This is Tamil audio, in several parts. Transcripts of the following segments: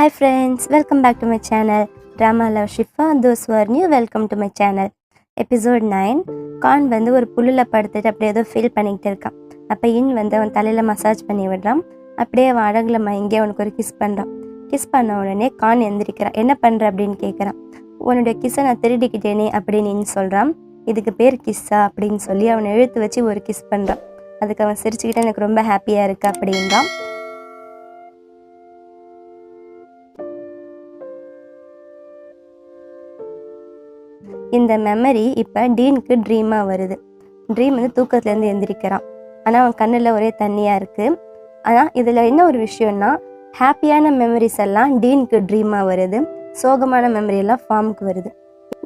Hi friends welcome back to my channel drama love Shifa those who are new welcome to my channel episode nine Khan வந்து ஒரு புல்லில் படுத்துட்டு அப்படியே ஏதோ ஃபீல் பண்ணிக்கிட்டு இருக்கான். அப்போ இன் வந்து அவன் தலையில் மசாஜ் பண்ணி விடுறான். அப்படியே அவன் அழகில் மயங்கி அவனுக்கு ஒரு கிஸ் பண்ணுறான் கிஸ் பண்ண உடனே கான் எந்திரிக்கிறான். என்ன பண்ணுற அப்படின்னு கேட்குறான் உன்னுடைய கிஸ்ஸை நான் திருடிக்கிட்டேனே அப்படின்னு இன் சொல்கிறான் இதுக்கு பேர் கிஸ்ஸா அப்படின்னு சொல்லி அவனை இழுத்து வச்சு ஒரு கிஸ் பண்ணுறான் அதுக்கு அவன் சிரிச்சுக்கிட்டு எனக்கு ரொம்ப ஹாப்பியாக இருக்குது அப்படின்றான். இந்த மெமரி இப்போ டீனுக்கு ட்ரீமாக வருது. ட்ரீம் வந்து தூக்கத்துலேருந்து எந்திரிக்கிறான். ஆனால் அவன் கண்ணில் ஒரே தண்ணியாக இருக்குது ஆனால் இதில் என்ன ஒரு விஷயம்னா ஹாப்பியான மெமரிஸ் எல்லாம் டீனுக்கு ட்ரீமாக வருது. சோகமான மெமரி எல்லாம் ஃபார்முக்கு வருது.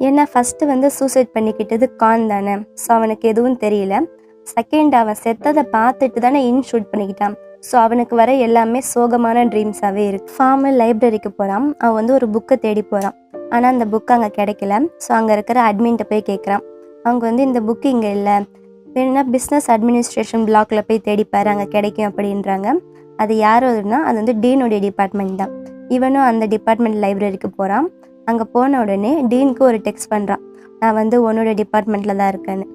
ஏன்னா ஃபஸ்ட்டு வந்து சூசைட் பண்ணிக்கிட்டது கான் தானே. ஸோ அவனுக்கு எதுவும் தெரியல. செகண்ட் அவன் செத்ததை பார்த்துட்டு தானே இன் ஷூட் பண்ணிக்கிட்டான். ஸோ அவனுக்கு வர எல்லாமே சோகமான ட்ரீம்ஸாகவே இருக்குது ஃபார்மு லைப்ரரிக்கு போகிறான் அவன் வந்து ஒரு புக்கை தேடி போகிறான் ஆனால் அந்த புக் அங்கே கிடைக்கல. ஸோ அங்கே இருக்கிற அட்மின்ட்ட போய் கேட்குறான் அவங்க வந்து இந்த புக்கு இங்கே இல்லை. வேணும்னா பிஸ்னஸ் அட்மினிஸ்ட்ரேஷன் பிளாக்ல போய் தேடிப்பார் அங்கே கிடைக்கும் அப்படின்றாங்க. அது யாரோதுன்னா அது வந்து டீனுடைய டிபார்ட்மெண்ட் தான். இவனும் அந்த டிபார்ட்மெண்ட் லைப்ரரிக்கு போகிறான் அங்கே போன உடனே டீனுக்கு ஒரு டெக்ஸ்ட் பண்ணுறான் நான் வந்து உன்னோட டிபார்ட்மெண்ட்டில் தான் இருக்கேன்னு.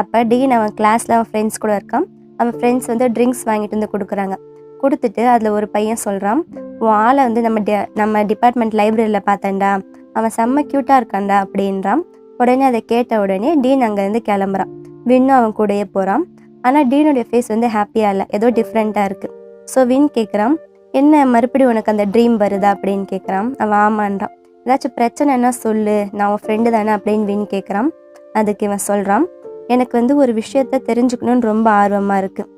அப்போ டீன் அவன் கிளாஸில் அவன் ஃப்ரெண்ட்ஸ் கூட இருக்கான். அவன் ஃப்ரெண்ட்ஸ் வந்து ட்ரிங்க்ஸ் வாங்கிட்டு வந்து கொடுக்குறாங்க. கொடுத்துட்டு அதில் ஒரு பையன் சொல்கிறான் உன் ஆளை வந்து நம்ம டி நம்ம டிபார்ட்மெண்ட் லைப்ரரியில் பார்த்தேன்டா. அவன் செம்ம க்யூட்டாக இருக்கான்டா அப்படின்றான். உடனே அதை கேட்ட உடனே டீன் அங்கேருந்து கிளம்புறான். வின்னும் அவன் கூடயே போகிறான் ஆனால் டீனுடைய ஃபேஸ் வந்து ஹாப்பியாக இல்லை. ஏதோ டிஃப்ரெண்ட்டாக இருக்குது ஸோ வின் கேட்குறான் என்ன மறுபடியும் உனக்கு அந்த ட்ரீம் வருதா? அப்படின்னு கேட்குறான் அவன் ஆமான்றான். ஏதாச்சும் பிரச்சனைனா சொல்லு. நான் உன் ஃப்ரெண்டு தானே? அப்படின்னு வின் கேட்குறான் அதுக்கு இவன் சொல்கிறான் எனக்கு வந்து ஒரு விஷயத்த தெரிஞ்சுக்கணும்னு ரொம்ப ஆர்வமாக இருக்குது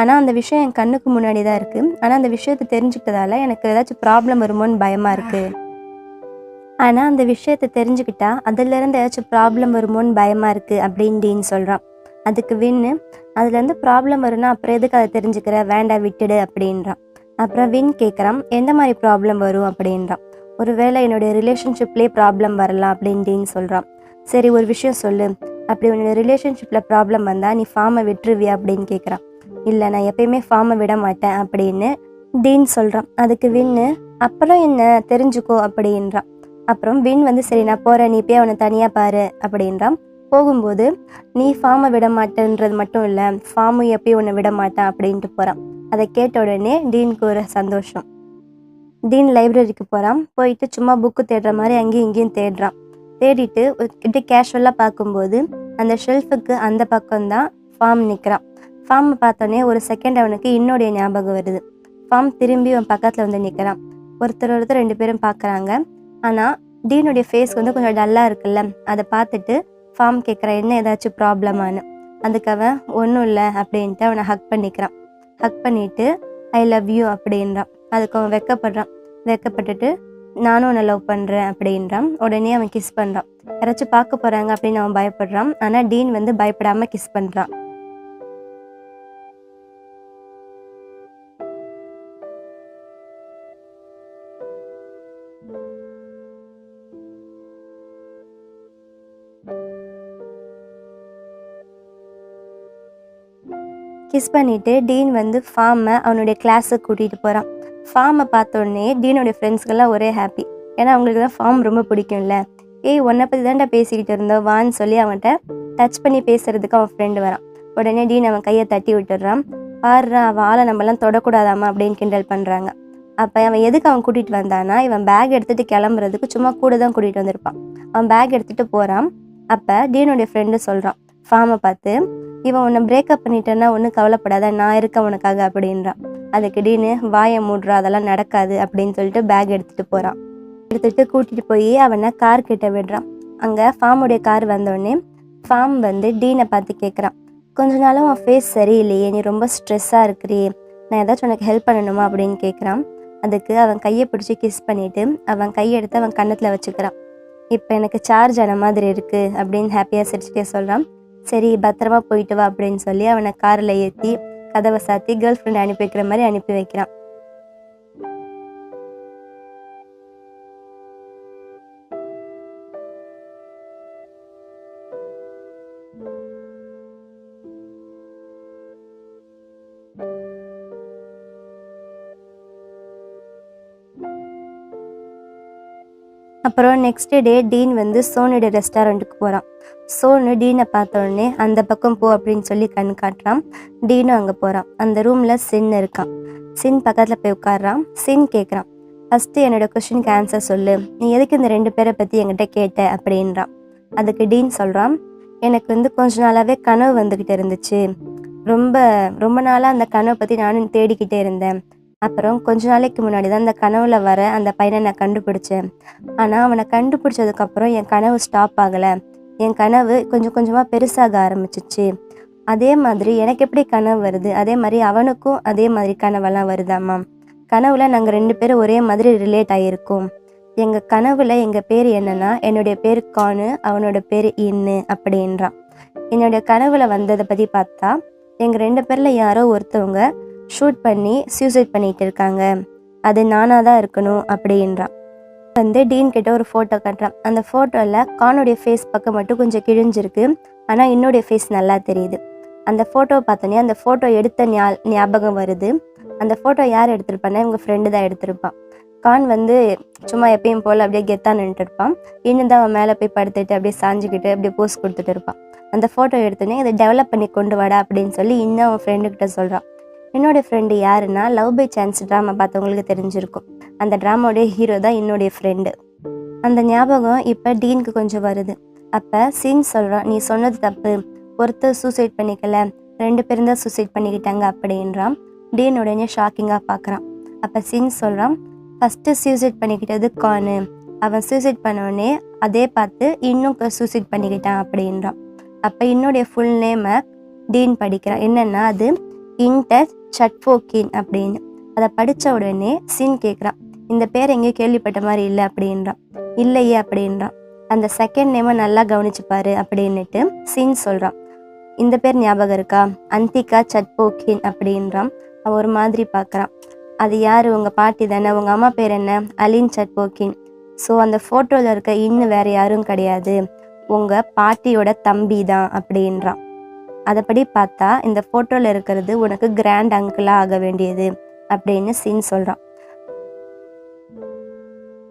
ஆனால் அந்த விஷயம் என் கண்ணுக்கு முன்னாடி தான் இருக்குது ஆனால் அந்த விஷயத்தை தெரிஞ்சுக்கிட்டதால எனக்கு ஏதாச்சும் ப்ராப்ளம் வருமோன்னு பயமாக இருக்குது ஆனால் அந்த விஷயத்தை தெரிஞ்சுக்கிட்டா அதுலேருந்து ஏதாச்சும் ப்ராப்ளம் வருமோன்னு பயமாக இருக்குது அப்படின்னு டீன் சொல்கிறான் அதுக்கு வின்னு அதுலேருந்து ப்ராப்ளம் வரும்னா அப்புறம் எதுக்கு அதை தெரிஞ்சுக்கிற? வேண்டாம் விட்டுடு அப்படின்றான். அப்புறம் வின் கேட்குறான் எந்த மாதிரி ப்ராப்ளம் வரும்? அப்படின்றான். ஒருவேளை என்னுடைய ரிலேஷன்ஷிப்லேயே ப்ராப்ளம் வரலாம் அப்படின்னு டீன் சொல்கிறான் சரி ஒரு விஷயம் சொல்லு. அப்படி உன்னோட ரிலேஷன்ஷிப்பில் ப்ராப்ளம் வந்தால் நீ ஃபார்மை விட்டுருவியா? அப்படின்னு கேட்குறான் இல்லை நான் எப்பயுமே ஃபார்மை விட மாட்டேன் அப்படின்னு டீன் சொல்கிறான் அதுக்கு வின்னு அப்புறம் என்ன? தெரிஞ்சுக்கோ அப்படின்றான். அப்புறம் வின் வந்து சரி நான் போகிறேன் நீ போய் அவனை தனியாக பாரு அப்படின்றான். போகும்போது நீ ஃபார்மை விட மாட்டேன்றது மட்டும் இல்லை ஃபார்மும் எப்பயும் உன்னை விட மாட்டேன் அப்படின்ட்டு போகிறான் அதை கேட்ட உடனே டீனுக்கு ஒரு சந்தோஷம். டீன் லைப்ரரிக்கு போகிறான் போயிட்டு சும்மா புக்கு தேடுற மாதிரி அங்கேயும் இங்கேயும் தேடுறான். தேடிட்டு கிட்ட கேஷுவலாக பார்க்கும்போது அந்த ஷெல்ஃபுக்கு அந்த பக்கம்தான் ஃபார்ம் நிற்கிறான் ஃபார்மை பார்த்தோன்னே ஒரு செகண்ட் அவனுக்கு இன்னோடைய ஞாபகம் வருது. ஃபார்ம் திரும்பி அவன் பக்கத்தில் வந்து நிற்கிறான் ஒருத்தர் ஒருத்தர் ரெண்டு பேரும் பார்க்குறாங்க. ஆனால் டீனுடைய ஃபேஸ் வந்து கொஞ்சம் டல்லாக இருக்குல்ல அதை பார்த்துட்டு ஃபார்ம் கேட்குற என்ன ஏதாச்சும் ப்ராப்ளமானு அதுக்கு அவன் ஒன்றும் இல்லை அப்படின்ட்டு அவனை ஹக் பண்ணிக்கிறான். ஹக் பண்ணிவிட்டு ஐ லவ் யூ அப்படின்றான். அதுக்கு அவன் வெக்கப்படுறான். வெக்கப்பட்டுட்டு நானும் உன்னை லவ் பண்ணுறேன் அப்படின்றான். உடனே அவன் கிஸ் பண்ணுறான் யாராச்சும் பார்க்க போகிறாங்க அப்படின்னு அவன் பயப்படுறான். ஆனால் டீன் வந்து பயப்படாமல் கிஸ் பண்ணுறான் கிஸ் பண்ணிவிட்டு டீன் வந்து ஃபார்மை அவனுடைய கிளாஸுக்கு கூட்டிகிட்டு போகிறான் ஃபார்மை பார்த்த உடனே டீனுடைய ஃப்ரெண்ட்ஸ்க்கெல்லாம் ஒரே ஹாப்பி ஏன்னா அவங்களுக்கு தான் ஃபார்ம் ரொம்ப பிடிக்கும்ல. ஏய் உன்னை பற்றி தான்டா பேசிக்கிட்டு இருந்தோம் வான்னு சொல்லி அவன்கிட்ட டச் பண்ணி பேசுகிறதுக்கு அவன் ஃப்ரெண்டு வரான். உடனே டீன் அவன் கையை தட்டி விட்டுடுறான். பாடுறான் அவன் ஆளை நம்மலாம் தொடக்கூடாதாமா அப்படின்னு கிண்டல் பண்ணுறாங்க அப்போ அவன் எதுக்கு அவன் கூட்டிகிட்டு வந்தானா இவன் பேக் எடுத்துகிட்டு கிளம்புறதுக்கு சும்மா கூட தான் கூட்டிகிட்டு வந்திருப்பான். அவன் பேக் எடுத்துகிட்டு போகிறான் அப்போ டீனுடைய ஃப்ரெண்டு சொல்கிறான் ஃபார்மை பார்த்து இவன் உன்னை பிரேக்கப் பண்ணிட்டேன்னா ஒன்றும் கவலைப்படாத நான் இருக்கேன் உனக்காக அப்படின்றான் அதுக்கு டீனு வாயை மூடுறா அதெல்லாம் நடக்காது அப்படின்னு சொல்லிட்டு பேக் எடுத்துகிட்டு போகிறான் எடுத்துகிட்டு கூட்டிகிட்டு போய் அவனை கார் கிட்ட விடுறான். அங்கே ஃபார்முடைய கார் வந்தோடனே ஃபார்ம் வந்து டீனை பார்த்து கேட்குறான் கொஞ்ச நாளும் உன் ஃபேஸ் சரியில்லையே நீ ரொம்ப ஸ்ட்ரெஸ்ஸாக இருக்கிறியே. நான் ஏதாச்சும் உனக்கு ஹெல்ப் பண்ணணுமா அப்படின்னு கேட்குறான் அதுக்கு அவன் கையை பிடிச்சி கிஸ் பண்ணிவிட்டு அவன் கையெடுத்து அவன் கன்னத்தில் வச்சுக்கிறான். இப்போ எனக்கு சார்ஜ் ஆன மாதிரி இருக்குது அப்படின்னு ஹாப்பியாக சிரிச்சுட்டே சொல்கிறான் சரி பத்திரமா போயிட்டு வா அப்படின்னு சொல்லி அவனை காரில் ஏற்றி கதவை சாத்தி கேர்ள் ஃப்ரெண்ட் அனுப்பி வைக்கிற மாதிரி அனுப்பி வைக்கிறான். அப்புறம் நெக்ஸ்ட் டே டீன் வந்து சோனோட ரெஸ்டாரண்ட்டுக்கு போகிறான் சோனு டீனை பார்த்த உடனே அந்த பக்கம் போ அப்படின்னு சொல்லி கண் காட்டுறான். டீனும் அங்கே போகிறான் அந்த ரூமில் சின் இருக்கான். சின் பக்கத்தில் போய் உட்காடுறான் சின் கேட்குறான் ஃபஸ்ட்டு என்னோடய கொஷினுக்கு ஆன்சர் சொல்லு. நீ எதுக்கு இந்த ரெண்டு பேரை பற்றி என்கிட்ட கேட்ட? அப்படின்றான். அதுக்கு டீன் சொல்கிறான் எனக்கு வந்து கொஞ்ச நாளாகவே கனவு வந்துக்கிட்டு இருந்துச்சு. ரொம்ப ரொம்ப நாளாக அந்த கனவை பற்றி நானும் தேடிக்கிட்டே இருந்தேன். அப்புறம் கொஞ்ச நாளைக்கு முன்னாடி தான் அந்த கனவுல வர அந்த பையனை நான் கண்டுபிடிச்சேன். ஆனால் அவனை கண்டுபிடிச்சதுக்கப்புறம் என் கனவு ஸ்டாப் ஆகலை. என் கனவு கொஞ்சம் கொஞ்சமாக பெருசாக ஆரம்பிச்சிச்சு. அதே மாதிரி எனக்கு எப்படி கனவு வருது? அதே மாதிரி அவனுக்கும் அதே மாதிரி கனவெல்லாம் வருதாம்மா கனவுல நாங்கள் ரெண்டு பேரும் ஒரே மாதிரி ரிலேட் ஆகியிருக்கோம் எங்கள் கனவுல எங்கள் பேர் என்னன்னா என்னுடைய பேர் கானு அவனோட பேர் இன்னு அப்படின்றான். என்னுடைய கனவுல வந்ததை பற்றி பார்த்தா எங்கள் ரெண்டு பேரில் யாரோ ஒருத்தவங்க ஷூட் பண்ணி சூசைட் பண்ணிட்டு இருக்காங்க. அது நானாக தான் இருக்கணும் அப்படின்றான் வந்து டீன் கிட்ட ஒரு ஃபோட்டோ காட்டுறான் அந்த ஃபோட்டோவில் கானுடைய ஃபேஸ் பக்கம் மட்டும் கொஞ்சம் கிழிஞ்சிருக்கு. ஆனால் என்னுடைய ஃபேஸ் நல்லா தெரியுது. அந்த ஃபோட்டோ பார்த்தோன்னே அந்த ஃபோட்டோ எடுத்த ஞா ஞாபகம் வருது. அந்த ஃபோட்டோ யார் எடுத்திருப்பான்னா இவங்க ஃப்ரெண்டு தான் எடுத்திருப்பான். கான் வந்து சும்மா எப்பயும் போல் அப்படியே கெத்தா நின்றுட்டு இருப்பான். இன்னும் தான் அவன் மேலே போய் படுத்துட்டு அப்படியே சாஞ்சிக்கிட்டு அப்படியே போஸ் கொடுத்துட்டு இருப்பான். அந்த ஃபோட்டோ எடுத்தோன்னே இதை டெவலப் பண்ணி கொண்டு வாடா அப்படின்னு சொல்லி இன்னும் அவன் ஃப்ரெண்டுக்கிட்ட சொல்கிறான் என்னோடய ஃப்ரெண்டு யாருன்னா லவ் பை சான்ஸ் ட்ராமா பார்த்தவங்களுக்கு தெரிஞ்சிருக்கும். அந்த ட்ராமாவுடைய ஹீரோ தான் என்னுடைய ஃப்ரெண்டு அந்த ஞாபகம் இப்போ டீனுக்கு கொஞ்சம் வருது. அப்போ சீன் சொல்கிறான் நீ சொன்னது தப்பு. ஒருத்தர் சூசைட் பண்ணிக்கல. ரெண்டு பேரும் தான் சூசைட் பண்ணிக்கிட்டாங்க அப்படின்றான். டீன் உடனே ஷாக்கிங்காக பார்க்குறான். அப்போ சீன் சொல்கிறான் ஃபஸ்ட்டு சூசைட் பண்ணிக்கிட்டது கானு அவன் சூசைட் பண்ணோடனே அதே பார்த்து இன்னும் சூசைட் பண்ணிக்கிட்டான் அப்படின்றான். அப்போ என்னுடைய ஃபுல் நேமை டீன் படிக்கிறான். என்னென்னா அது இன்டர் சட்ஃபோக்கின் அப்படின்னு. அதை படித்த உடனே சீன் கேட்குறான் இந்த பேர் எங்கேயும் கேள்விப்பட்ட மாதிரி இல்லை அப்படின்றான். இல்லையே அப்படின்றான். அந்த செகண்ட் நேமை நல்லா கவனிச்சுப்பாரு அப்படின்னுட்டு சீன் சொல்கிறான் இந்த பேர் ஞாபகம் இருக்கா? அந்திகா சட்போக்கின் அப்படின்றான். அவன் ஒரு மாதிரி பார்க்குறான். அது யார்? உங்கள் பாட்டி தானே. உங்கள் அம்மா பேர் என்ன? அலின் சட்போக்கின். ஸோ அந்த ஃபோட்டோவில் இருக்க இன்னும் வேறு யாரும் கிடையாது. உங்கள் பாட்டியோட தம்பி தான் அப்படின்றான். அதைப்படி பார்த்தா இந்த ஃபோட்டோவில் இருக்கிறது உனக்கு கிராண்ட் அங்கிளாக ஆக வேண்டியது அப்படின்னு சீன் சொல்கிறான்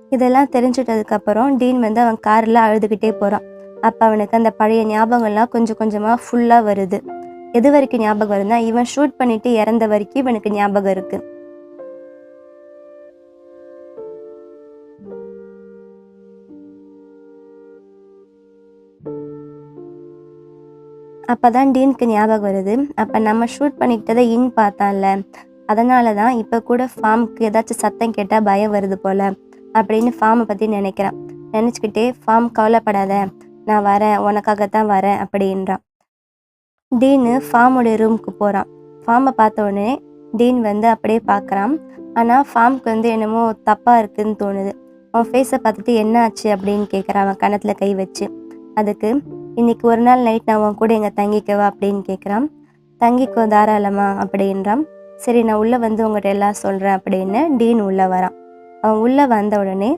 இதெல்லாம் தெரிஞ்சிட்டதுக்கப்புறம் டீன் வந்து அவன் காரில் அழுதுகிட்டே போகிறான் அப்போ அவனுக்கு அந்த பழைய ஞாபகம்லாம் கொஞ்சம் கொஞ்சமாக ஃபுல்லாக வருது. எது வரைக்கும் ஞாபகம் வருதுன்னா இவன் ஷூட் பண்ணிட்டு இறந்த வரைக்கும் இவனுக்கு ஞாபகம் இருக்குது அப்போ தான் டீனுக்கு ஞாபகம் வருது. அப்போ நம்ம ஷூட் பண்ணிக்கிட்டதை இன் பார்த்தான்ல. அதனால தான் இப்போ கூட ஃபார்முக்கு ஏதாச்சும் சத்தம் கேட்டால் பயம் வருது போல். அப்படின்னு ஃபார்மை பற்றி நினைக்கிறான். நினச்சிக்கிட்டே ஃபார்ம் கவலைப்படாத. நான் வரேன். உனக்காகத்தான் வரேன் அப்படின்றான். டீனு ஃபார்முடைய ரூமுக்கு போகிறான் ஃபார்மை பார்த்த உடனே டீன் வந்து அப்படியே பார்க்குறான். ஆனால் ஃபார்முக்கு வந்து என்னமோ தப்பாக இருக்குதுன்னு தோணுது. அவன் ஃபேஸை பார்த்துட்டு என்ன ஆச்சு அப்படின்னு கேட்குறான் அவன் கணத்தில் கை வச்சு. அதுக்கு இன்னைக்கு ஒரு நாள் நைட் நான் உன் கூட எங்கே தங்கிக்கவா அப்படின்னு கேட்குறான் தங்கிக்கோ தாராளமா அப்படின்றான். சரி நான் உள்ளே வந்து உங்கள்கிட்ட எல்லாம் சொல்கிறேன் அப்படின்னு டீன் உள்ளே வரான். அவன் உள்ளே வந்த உடனே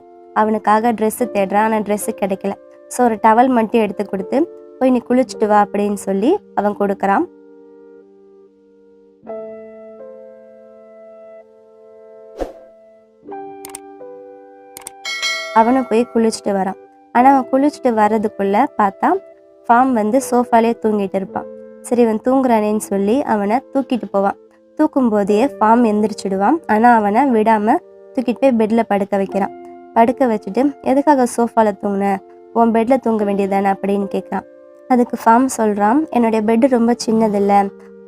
அவனுக்காக ட்ரெஸ்ஸு தேடுறான். ஆனால் ட்ரெஸ்ஸு கிடைக்கல. ஸோ ஒரு டவல் மட்டும் எடுத்து கொடுத்து போய் நீ குளிச்சுட்டு வா அப்படின்னு சொல்லி அவன் கொடுக்குறான். அவனும் போய் குளிச்சுட்டு வரான். ஆனால் அவன் குளிச்சுட்டு வர்றதுக்குள்ளே பார்த்தா ஃபார்ம் வந்து சோஃபாலே தூங்கிட்டு இருப்பான். சரி இவன் தூங்குறானேன்னு சொல்லி அவனை தூக்கிட்டு போவான். தூக்கும் போதே ஃபார்ம் எந்திரிச்சிடுவான். ஆனால் அவனை விடாமல் தூக்கிட்டு போய் பெட்டில் படுக்க வைக்கிறான். படுக்க வச்சுட்டு எதுக்காக சோஃபாவில் தூங்கின? உன் பெட்டில் தூங்க வேண்டியதானே அப்படின்னு கேட்குறான் அதுக்கு ஃபார்ம் சொல்கிறான் என்னுடைய பெட்டு ரொம்ப சின்னதில்லை.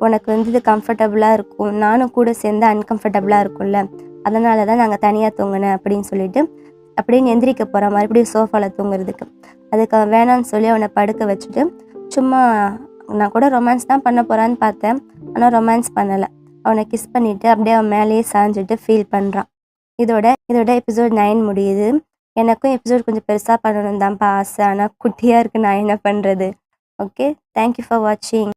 உனக்கு வந்து இது கம்ஃபர்டபுளாக இருக்கும். நானும் கூட சேர்ந்து அன்கம்ஃபர்டபுளாக இருக்கும்ல. அதனால தான் நாங்கள் தனியாக தூங்கினேன் அப்படின்னு சொல்லிட்டு அப்படின்னு எந்திரிக்க போகிறான் மறுபடியும் சோஃபாவில் தூங்குறதுக்கு. அதுக்கு அவன் வேணான்னு சொல்லி அவனை படுக்க வச்சுட்டு சும்மா நான் கூட ரொமான்ஸ் தான் பண்ண போகிறான்னு பார்த்தேன் ஆனால் ரொமான்ஸ் பண்ணலை. அவனை கிஸ் பண்ணிவிட்டு அப்படியே அவன் மேலேயே சாஞ்சிட்டு ஃபீல் பண்ணுறான் இதோட இதோட எபிசோட் நைன் முடியுது. எனக்கும் எபிசோட் கொஞ்சம் பெருசாக பண்ணணும் தான்ப்பா ஆசை. ஆனால் குட்டியாக இருக்குது நான் என்ன பண்ணுறது ஓகே தேங்க்யூ ஃபார் வாட்சிங்